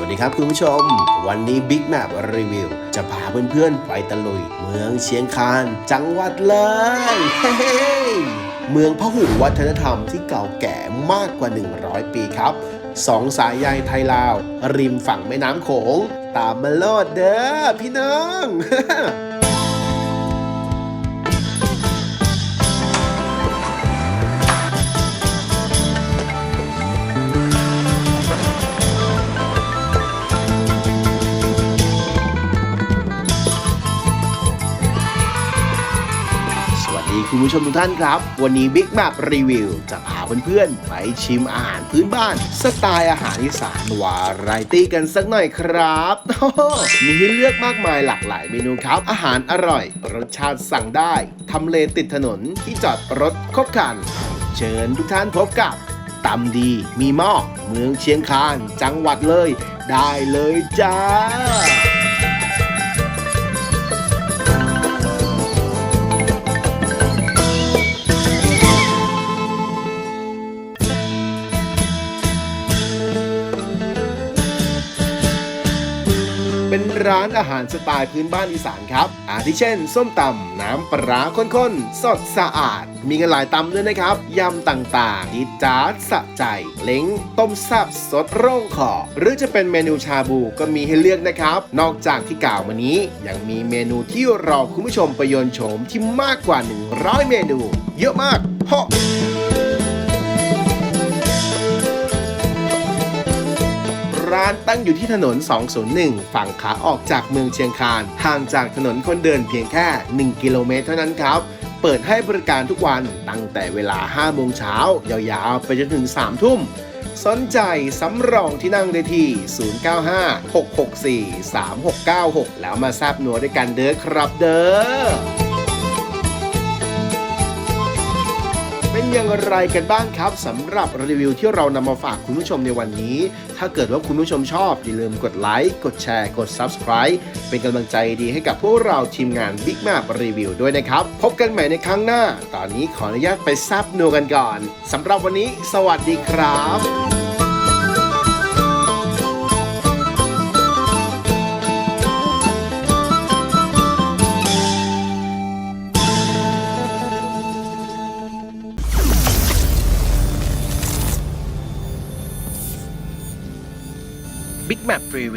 วัสดีครับคุณผู้ชม วันนี้ Big Map Review จะพาเพื่อนๆ ไปตะลุย เมืองเชียงคาน จังหวัดเลยเฮ้ๆเมืองพหุวัฒนธรรมที่เก่าแก่มากกว่า 100 ปีครับ สองสายใยไทยลาว ริมฝั่งแม่น้ำโขง ตามมาโลดเด้อพี่น้อง คุณผู้ชมทุกท่านครับ วันนี้ Big Map Review จะพาเพื่อนๆ ไปชิมอาหารพื้นบ้าน สไตล์อาหารอีสานวาไรตี้กันสักหน่อยครับมีให้เลือกมากมายหลากหลายเมนูครับ อาหารอร่อย รสชาติสั่งได้ทำเลติดถนนที่จอดรถครบครัน เชิญทุกท่านพบกับตำดีมีหม้อเมืองเชียงคาน จังหวัดเลย ได้เลยจ้า เป็นร้านอาหารสไตล์พื้นบ้านอีสานครับ อาทิเช่น ส้มตำน้ำปลาร้าข้นๆ สดสะอาด มีกันหลายตำด้วยนะครับ ยำต่างๆดีจาร์ดสะใจ เล้ง ต้มแซ่บสดร่องคอหรือจะเป็นเมนูชาบูก็มีให้เลือกนะครับ นอกจากที่กล่าวมานี้ ยังมีเมนูที่รอคุณผู้ชมไปยนโฉมที่มากกว่า 100 เมนู เยอะมากฮะ ร้านตั้งอยู่ที่ถนน 201 ฝั่งขาออกจากเมืองเชียงคานห่างจากถนนคนเดินเพียงแค่ 1 กิโลเมตรเท่านั้นครับเปิดให้บริการทุกวันตั้งแต่เวลา 5 โมงเช้ายาวๆ ไปจนถึง 3 ทุ่ม สนใจสำรองที่นั่งได้ที่ 095 664 3696 แล้วมาแซบหนัวด้วยกันเด้อครับเด้อ เป็นอย่างไรกันบ้างครับสำหรับรีวิวที่เรานำมาฝากคุณผู้ชมในวันนี้ ถ้าเกิดว่าคุณผู้ชมชอบอย่าลืมกดไลค์กดแชร์กด Subscribe เป็นกำลังใจดีให้กับพวกเราทีมงาน Big Map รีวิวด้วยนะครับ พบกันใหม่ในครั้งหน้า ตอนนี้ขออนุญาตไปซับนัวกันก่อนสำหรับวันนี้ สวัสดีครับ Big Map Review